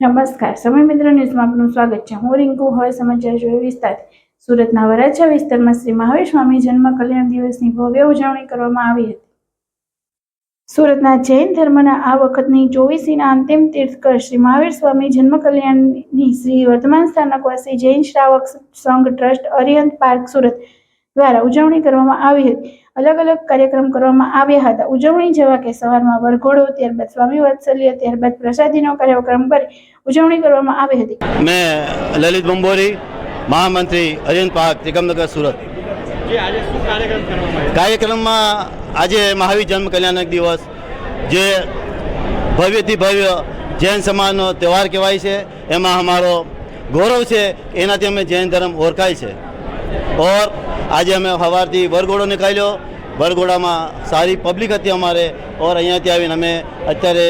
નમસ્કાર. સમય મિત્ર ન્યૂઝમાં આપનું સ્વાગત છે. હું રિંકુ, હવે સમાચાર જોઈએ વિસ્તારથી સુરતના વરાછા વિસ્તારમાં શ્રી મહાવીર સ્વામી જન્મ કલ્યાણ દિવસની ભવ્ય ઉજવણી કરવામાં આવી હતી. સુરતના જૈન ધર્મના આ વખતની ચોવીસીના અંતિમ તીર્થકર શ્રી મહાવીર સ્વામી જન્મ કલ્યાણની શ્રી વર્તમાન સ્થાનકવાસી જૈન શ્રાવક સંઘ ટ્રસ્ટ અરિયંત પાર્ક, સુરત. દ્વારા ઉજવણી કરવામાં આવી હતી. અલગ અલગ કાર્યક્રમ કરવામાં આવ્યા હતા. ઉજવણી જેવા કે સવારમાં વરઘોડો ત્યારબાદ સ્વામી વાત્સલ્ય ત્યારબાદ પ્રસાદીનો કાર્યક્રમ કરી ઉજવણી કરવામાં આવી હતી. મેં લલિત બંબોરી મહામંત્રી અજંત પાક નિગમનગર સુરત. કાર્યક્રમમાં આજે મહાવીર જન્મ કલ્યાણક દિવસ જે ભવ્યથી ભવ્ય જૈન સમાજનો તહેવાર કહેવાય છે. એમાં અમારો ગૌરવ છે. એનાથી અમે જૈન ધર્મ ઓળખાય છે. ઓર આજે અમે સવારથી વરઘોડો નીકાળ્યો. વરઘોડામાં સારી પબ્લિક હતી અમારે. ઓર અહીંયાથી આવીને અમે અત્યારે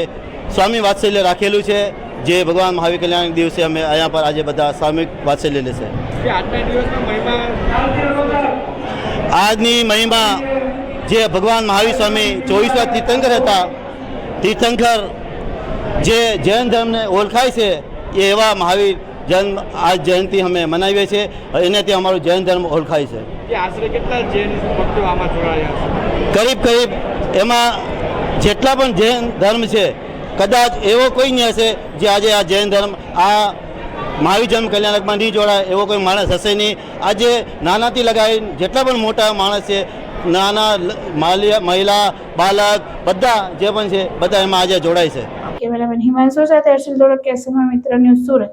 સ્વામી વાત્સલ્ય રાખેલું છે. જે ભગવાન મહાવીર કલ્યાણ દિવસે અમે અહીંયા પર આજે બધા સ્વામી વાત્સલ્ય લેશે આજની મહિમા જે ભગવાન મહાવીર સ્વામી ચોવીસવા તીર્થંકર હતા. તીર્થંકર જે જૈન ધર્મને ઓળખાય છે એ એવા મહાવીર જન્મ આ જયંતિ અમે મનાવીએ છીએ એનાથી અમારું જૈન ધર્મ ઓળખાય છે. આશરે કેટલા જૈન ભક્તો આમાં જોડાયા કરીબ કરીબ એમાં જેટલા પણ જૈન ધર્મ છે કદાચ એવો કોઈ નહીં હશે જે આજે આ જૈન ધર્મ આ મહાવીર જન્મ કલ્યાણકમાં નહીં જોડાય એવો કોઈ માણસ હશે નહીં. આજે નાનાથી લગાવી જેટલા પણ મોટા માણસ છે નાના મહિલા બાલક બધા જે પણ છે બધા એમાં આજે જોડાય છે. કેમેરામેન હિમાંશુ સાથે હર્ષિલ ધોળકિયા સમય મિત્ર ન્યૂઝ સુરત.